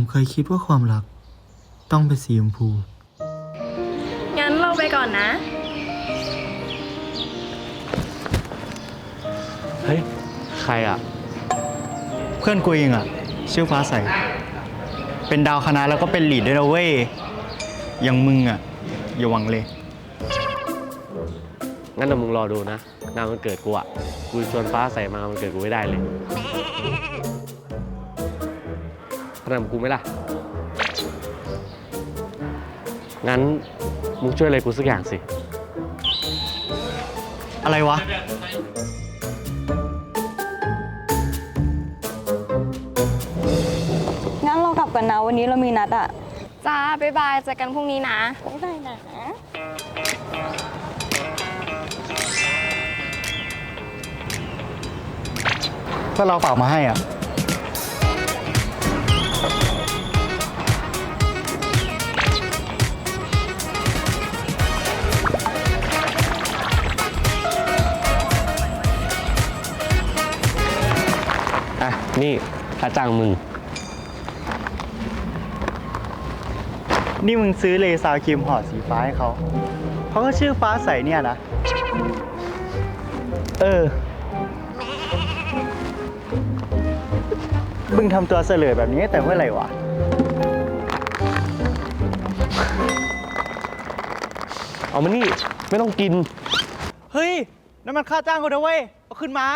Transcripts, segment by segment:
ผมเคยคิดว่าความรัก ต้องเป็นสีชมพู งั้นเราไปก่อนนะ เฮ้ย ใครอะ เพื่อนกูเองอะชื่อฟ้าใส เป็นดาวคณะแล้วก็เป็นลีดด้วยนะเว้ยอย่างมึงอะอย่าหวังเลย งั้นเดี๋ยวมึงรอดูนะงานมันเกิดกูอะ กูชวนฟ้าใส่มามันเกิดกูไม่ได้เลยข นาดกูไหม่ล่ะ งั้นมึงช่วยอะไรกูสักอย่างสิ อะไรวะ งั้นเรากลับกันนะวันนี้เรามีนัดอะจ้าบ๊ายบายเจอกันพรุ่งนี้นะบ๊ายบายนะก็เราฝากมาให้อะ นี่ค่าจ้างมึง นี่มึงซื้อเลซาวครีมห่อสีฟ้าให้เขา เขาก็ชื่อฟ้าใสเนี่ยนะ เออ มึงทำตัวเสลอแบบนี้แต่เมื่อไหร่วะ เอามานี่ ไม่ต้องกิน เฮ้ยนั่นมันค่าจ้างกูนะเว้ย เอาขึ้นมา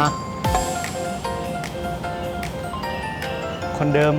อะ คนเดิม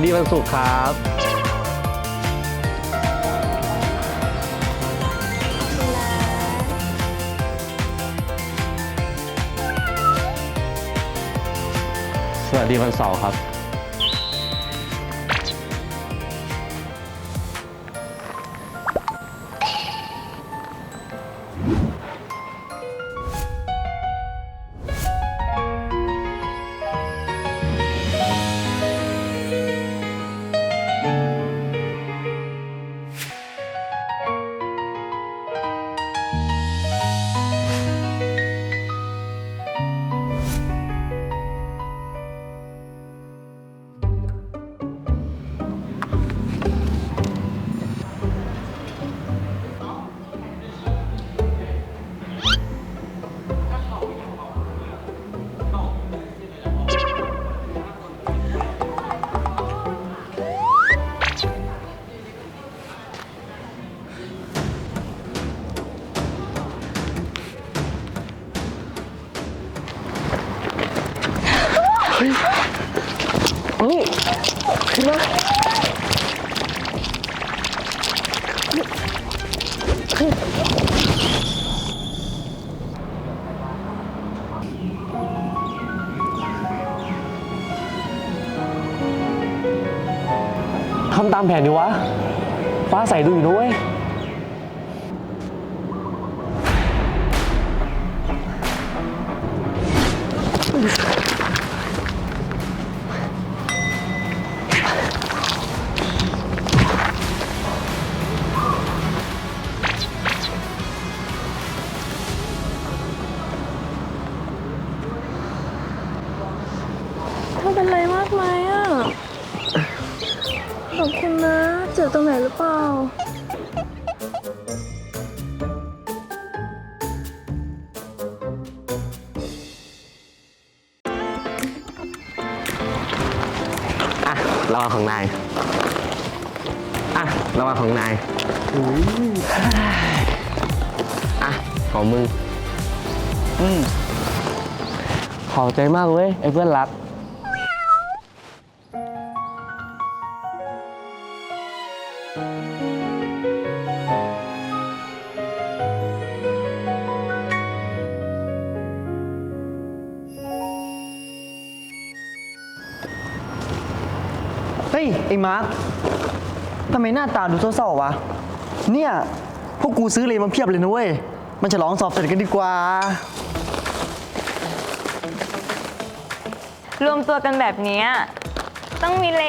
วัสดีวันศุกร์ครับ สวัสดีวันเสาร์ครับ ทำตามแผนดีวะ ฟ้าใสดูอยู่ด้วย ตรงไหนหรือเปล่าอะระวังของนายอะระวังของนายอะของมึง อืมขอบใจมากเว้ยไอ้เพื่อนรัก ฮ้ย ไอ้มาร์คทำไมหน้าตาดูเศร้าๆวะ เนี่ย พวกกูซื้อเลยมาเพียบเลยนะเว้ย มันฉลองสอบเสร็จกันดีกว่า รวมตัวกันแบบเนี้ยต้องมีเล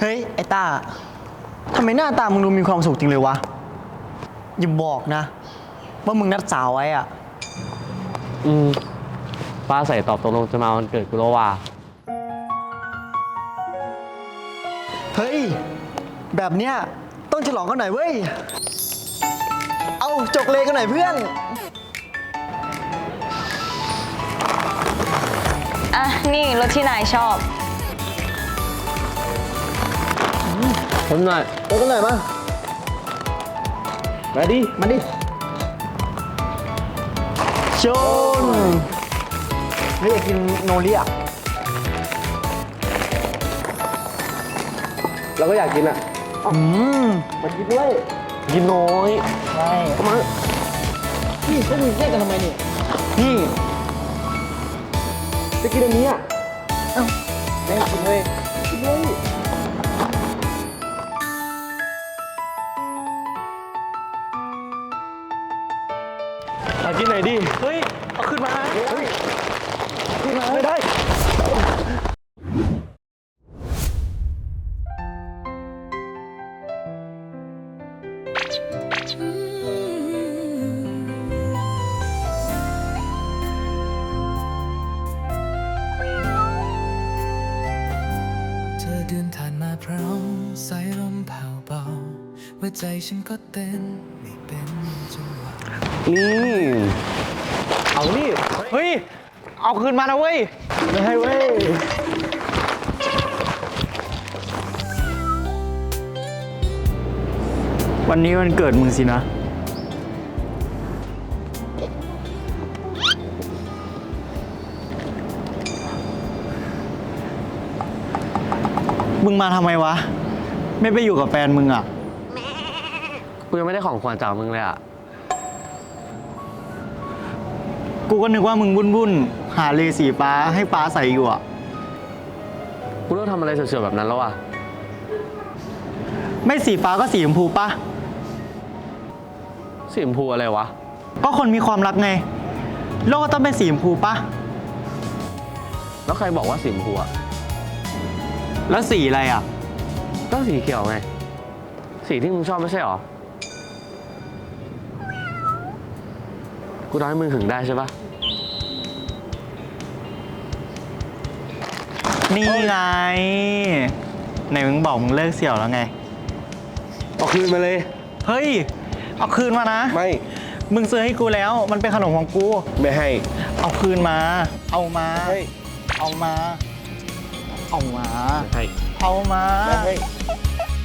เฮ้ย ไอ้ต้าทำไมหน้าตามึงดูมีความสุขจริงเลยวะ อย่าบอกนะ ว่ามึงนัดสาวไว้อะอืมฟ้าใส่ตอบตกลงจะมาวันเกิดกูแล้วว่า เฮ้ย แบบเนี้ยต้องฉลองกันหน่อยเว้ย เอาจกเลกันหน่อยเพื่อน อะ นี่รถที่นายชอบ ผมหน่อย จกกันหน่อยมา มาดิ มาดิชนเฮ้ยอยากกินโนริอะเราก็อยากกินอะอืมมากินด้วย กินน้อยใช่เข้ามานี่พวกมึงแยกกันทำไมเนี่ยนี่จะกินอันนี้อะแม่งกินเลยมากินไห นอยดิ เฮ้ย เอาขึ้นมา เฮ้ย ขึ้นมาไม่ได้ เธอเดินผ่านมาพร้อมสายลมแผ่วเบาว่าใจฉันก็เต้นไม่เป็นจังหวะ นี่ เอานี่เฮ้ย เอาคืนมานะเว้ยไม่ให้เว้ย วันนี้วันเกิดมึงสินะ มึงมาทำไมวะ ไม่ไปอยู่กับแฟนมึงอะ กูยังไม่ได้ของขวัญจากมึงเลยอะ กูก็นึกว่ามึงวุ่นวุ่นๆหาเลสีฟ้าให้ฟ้าใส่อยู่อะกูเลิกทำอะไรเสือๆแบบนั้นแล้วอะ ไม่สีฟ้าก็สีชมพูปะสีชมพูอะไรวะ ก็คนมีความรักไง โลกก็ต้องเป็นสีชมพูปะแล้วใครบอกว่าสีชมพูอะ แล้วสีอะไรอะก็สีเขียวไง สีที่มึงชอบไม่ใช่หรอ กูทำให้มึงหึงได้ใช่ปะนี่ไงไหนมึงบอกมึงเลิกเสี่ยวแล้วไง เอาคืนมาเลย เฮ้ย เอาคืนมานะ ไม่ มึงซื้อให้กูแล้ว มันเป็นขนมของกู ไม่ให้ เอาคืนมา เอามา ไม่เอามา เอามาไม่ให้เอามา ไม่ให้เ